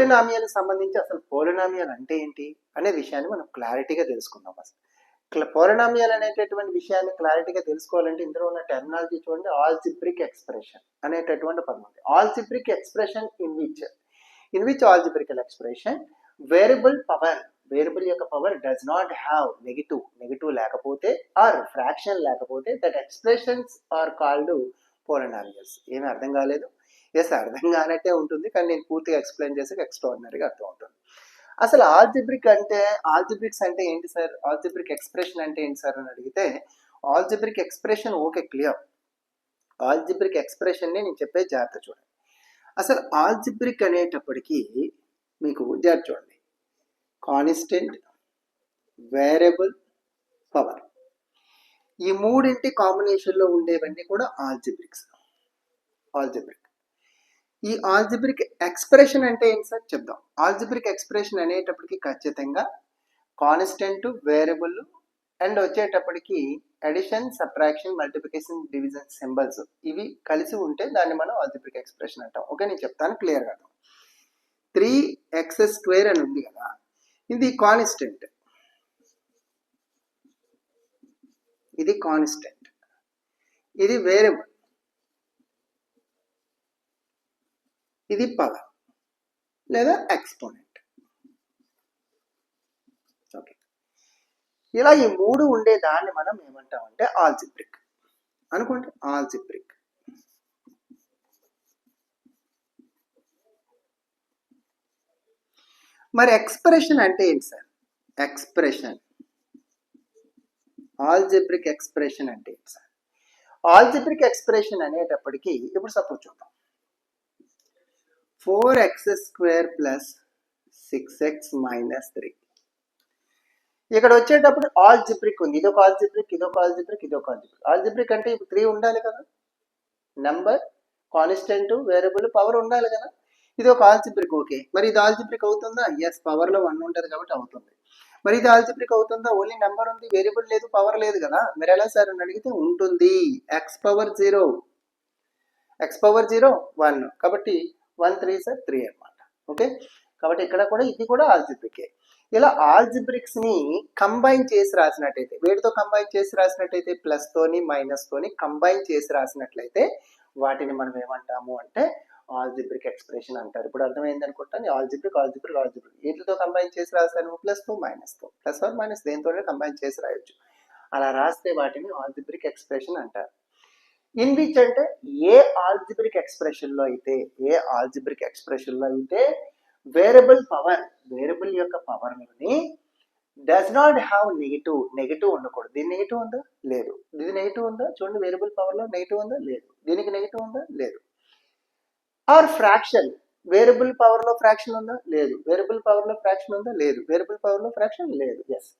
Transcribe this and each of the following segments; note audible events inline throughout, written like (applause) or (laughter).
పోలినామియాలకు సంబంధించి అసలు పోలినామియాలు అంటే ఏంటి అనే విషయాన్ని మనం క్లారిటీగా తెలుసుకుందాం అసలు పోలినామియాలు అనేటటువంటి విషయాన్ని క్లారిటీగా తెలుసుకోవాలంటే ఇందులో ఉన్న టెర్మినాలజీ చూడండి. ఆల్జిబ్రిక్ ఎక్స్ప్రెషన్ అనేటటువంటి పదం ఉంది. Algebraic expression in which in which algebraical expression variable power variable యొక్క power does not have negative negative లేకపోతే ఆర్ ఫ్రాక్షన్ లేకపోతే that expressions are called polynomials ఏమీ అర్థం కాలేదు? ఎస్ అర్థం కానట్టే ఉంటుంది కానీ నేను పూర్తిగా ఎక్స్ప్లెయిన్ చేసి ఎక్స్ట్రాడినరీగా అర్థం అవుతుంది అసలు ఆల్జిబ్రిక్ అంటే ఆల్జిబ్రిక్స్ అంటే ఏంటి సార్ ఆల్జిబ్రిక్ ఎక్స్ప్రెషన్ అంటే ఏంటి సార్ అని అడిగితే algebraic expression okay clear algebraic ఎక్స్ప్రెషన్ని నేను చెప్పే జాగ్రత్త చూడండి. అసలు ఆల్జిబ్రిక్ అనేటప్పటికీ మీకు జాగ్రత్త చూడండి. కాన్స్టెంట్ వేరియబుల్ పవర్ ఈ మూడింటి కాంబినేషన్లో ఉండేవన్నీ కూడా ఆల్జిబ్రిక్స్ ఆల్జిబ్రిక్ ఈ ఆల్జిబ్రిక్ ఎక్స్ప్రెషన్ అంటే ఏంటి సార్? చెప్దాం. ఆల్జిబ్రిక్ ఎక్స్ప్రెషన్ అనేటప్పటికి ఖచ్చితంగా కాన్స్టెంట్ వేరియబుల్ అండ్ వచ్చేటప్పటికి addition subtraction multiplication division symbols ఇవి కలిసి ఉంటే దాన్ని మనం ఆల్జిబ్రిక్ ఎక్స్ప్రెషన్ అంటాం. ఓకే నేను చెప్తాను క్లియర్గా త్రీ ఎక్స్ స్క్వేర్ అని ఉంది కదా ఇది కాన్స్టెంట్. ఇది కాన్స్టెంట్. ఇది వేరియబుల్. ఇది పవర్ లేదా ఎక్స్పోనెంట్. ఓకే. ఇలా ఈ మూడు ఉండే దాన్ని మనం ఏమంటామంటే ఆల్జిబ్రిక్. అనుకోండి ఆల్జిబ్రిక్. మరి ఎక్స్ప్రెషన్ అంటే ఏంటి సార్? ఎక్స్ప్రెషన్. ఆల్జిబ్రిక్ ఎక్స్ప్రెషన్ అంటే ఏంటి సార్? ఆల్జిబ్రిక్ ఎక్స్ప్రెషన్ అనేటప్పటికీ ఇప్పుడు సపోజ్ చూద్దాం. Four x square plus six x minus three. ఇక్కడ వచ్చేటప్పుడు ఆల్జిబ్రిక్ ఉంది. ఇదొక ఆల్జిబ్రిక్ ఇదొక ఆల్జిబ్రిక్ ఇదొక ఆల్జిబ్రిక్. ఆల్జిబ్రిక్ అంటే ఇప్పుడు త్రీ ఉండాలి కదా? నెంబర్ కాన్స్టెంట్ వేరియబుల్ పవర్ ఉండాలి కదా? ఇది ఒక ఆల్జిబ్రిక్ ఓకే. మరి ఇది ఆల్జిబ్రిక్ అవుతుందా? ఎస్ పవర్లో వన్ ఉంటుంది కాబట్టి అవుతుంది. మరి ఇది ఆల్జిబ్రిక్ అవుతుందా? ఓన్లీ నెంబర్ ఉంది వేరియబుల్ లేదు పవర్ లేదు కదా? మీరు ఎలా సార్ అని అడిగితే ఉంటుంది. X power zero x power zero one కాబట్టి వన్ త్రీ సార్ త్రీ అనమాట ఓకే కాబట్టి ఇక్కడ కూడా ఇది కూడా ఆల్జిబ్రికే ఇలా ఆల్జిబ్రిక్స్ని కంబైన్ చేసి రాసినట్టయితే వేటితో కంబైన్ చేసి రాసినట్టయితే ప్లస్ తోని మైనస్ తోని కంబైన్ చేసి రాసినట్లయితే వాటిని మనం ఏమంటాము అంటే ఆల్జిబ్రిక్ ఎక్స్ప్రెషన్ అంటారు. ఇప్పుడు అర్థమైంది అనుకుంటాను. ఆల్జిబ్రిక్ ఆల్జిబ్రిక్ ఆల్జిబ్రిక్ వీటితో కంబైన్ చేసి రాస్తాను ప్లస్తో మైనస్తో. ప్లస్ ఆర్ మైనస్ దేనితోనే కంబైన్ చేసి రాయొచ్చు. అలా రాస్తే వాటిని ఆల్జిబ్రిక్ ఎక్స్ప్రెషన్ అంటారు. ఇన్ విచ్ అంటే ఏ ఆల్జిబ్రిక్ ఎక్స్ప్రెషన్లో అయితే ఏ ఆల్జిబ్రిక్ ఎక్స్ప్రెషన్లో అయితే వేరియబుల్ పవర్ వేరియబుల్ యొక్క పవర్లోని does not have negative negative ఉండకూడదు. దీని నెగిటివ్ ఉందా? లేదు. ఇది నెగిటివ్ ఉందా? చూడండి వేరియబుల్ పవర్లో నెగిటివ్ ఉందా? లేదు. దీనికి నెగిటివ్ ఉందా? లేదు. ఆర్ ఫ్రాక్షన్ వేరియబుల్ పవర్లో ఫ్రాక్షన్ ఉందా? లేదు. వేరియబుల్ పవర్లో ఫ్రాక్షన్ ఉందా? లేదు. వేరియబుల్ పవర్లో ఫ్రాక్షన్ లేదు. ఎస్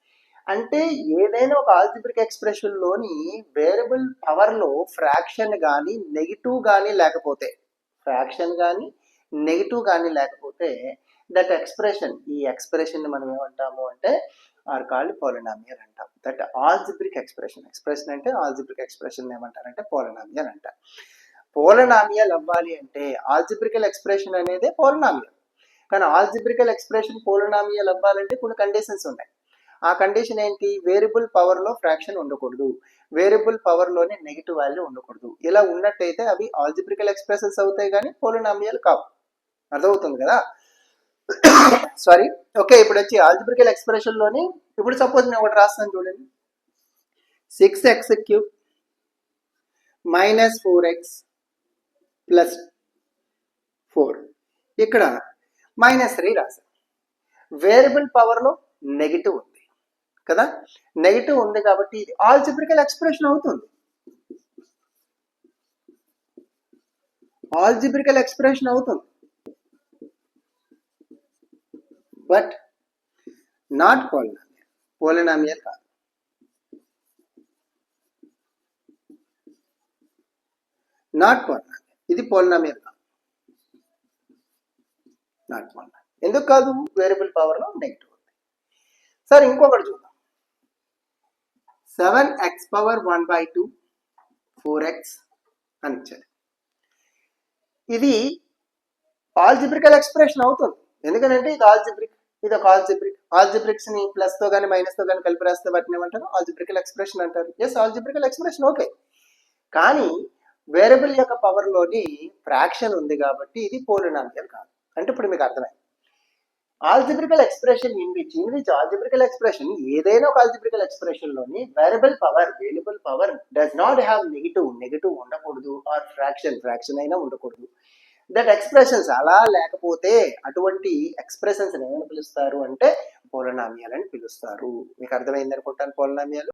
అంటే ఏదైనా ఒక ఆల్జిబ్రిక్ ఎక్స్ప్రెషన్లోని వేరియబుల్ పవర్లో ఫ్రాక్షన్ కానీ నెగిటివ్ కానీ లేకపోతే ఫ్రాక్షన్ కానీ నెగిటివ్ కానీ లేకపోతే దట్ ఎక్స్ప్రెషన్ ఈ ఎక్స్ప్రెషన్ని మనం ఏమంటాము అంటే ఆర్ కాల్డ్ పోలినామియల్ అంటాం. దట్ ఆల్జిబ్రిక్ ఎక్స్ప్రెషన్ ఎక్స్ప్రెషన్ అంటే ఆల్జిబ్రిక్ ఎక్స్ప్రెషన్ ఏమంటారంటే పోలినామియల్ అంటారు పోలనామియల్ అవ్వాలి అంటే ఆల్జిబ్రికల్ ఎక్స్ప్రెషన్ అనేది పోలనామియల్ కానీ ఆల్జిబ్రికల్ ఎక్స్ప్రెషన్ పోలనామియల్ అవ్వాలంటే కొన్ని కండిషన్స్ ఉన్నాయి. ఆ కండిషన్ ఏంటి? వేరియబుల్ పవర్లో ఫ్రాక్షన్ ఉండకూడదు. వేరియబుల్ పవర్లోనే నెగిటివ్ వాల్యూ ఉండకూడదు. ఇలా ఉన్నట్టయితే అవి ఆల్జిబ్రికల్ ఎక్స్ప్రెషన్స్ అవుతాయి కానీ పోలనామియల్ కావు. అర్థమవుతుంది కదా? (coughs) సారీ ఓకే ఇప్పుడు వచ్చి ఆల్జిబ్రికల్ ఎక్స్ప్రెషన్లోని ఇప్పుడు సపోజ్ నేను ఒకటి రాస్తాను చూడండి. Six x cube minus four x plus four ఇక్కడ మైనస్ త్రీ రాశాను. వేరియబుల్ పవర్లో నెగిటివ్ ఉంది. కదా? నెగిటివ్ ఉంది కాబట్టి ఇది ఆల్జిబ్రికల్ ఎక్స్ప్రెషన్ అవుతుంది. ఆల్జిబ్రికల్ ఎక్స్ప్రెషన్ అవుతుంది. బట్ నాట్ పోలినామియల్ పోలినామియల్ కాదు. నాట్ పోలినామియల్ ఇది పోలినామియల్ కాదు. నాట్ పోలినామియల్ ఎందుకు కాదు? వేరియబుల్ పవర్లో నెగిటివ్ ఉంది. సార్ ఇంకొకటి చూద్దాం. Seven x power one by two four x అని ఇచ్చారు. ఇది ఆల్జిబ్రికల్ ఎక్స్ప్రెషన్ అవుతుంది. ఎందుకంటే ఇది ఆల్జిబ్రిక్ ఇది ఒక ఆల్జిబ్రిక్ ఆల్జిబ్రిక్స్ని ప్లస్తో కానీ మైనస్తో కానీ కలిపి రాస్తే వాటిని ఏమంటారు? ఆల్జిబ్రికల్ ఎక్స్ప్రెషన్ అంటారు. ఎస్ ఆల్జిబ్రికల్ ఎక్స్ప్రెషన్ ఓకే కానీ వేరియబుల్ యొక్క పవర్లోని ఫ్రాక్షన్ ఉంది కాబట్టి ఇది పోలినామియల్ కాదు. అంటే ఇప్పుడు మీకు అర్థమైంది. Algebraical expression in which in which algebraical expression ఏదైనా ఒక algebraical ఎక్స్ప్రెషన్లోని variable power variable power does not have negative negative ఉండకూడదు ఆర్ ఫ్రాక్షన్ ఫ్రాక్షన్ అయినా ఉండకూడదు. దట్ ఎక్స్ప్రెషన్స్ అలా లేకపోతే అటువంటి ఎక్స్ప్రెషన్స్ ఏమని పిలుస్తారు అంటే పోలనామియాలు అని పిలుస్తారు. మీకు అర్థమైంది అనుకుంటాను పోలనామియాలు?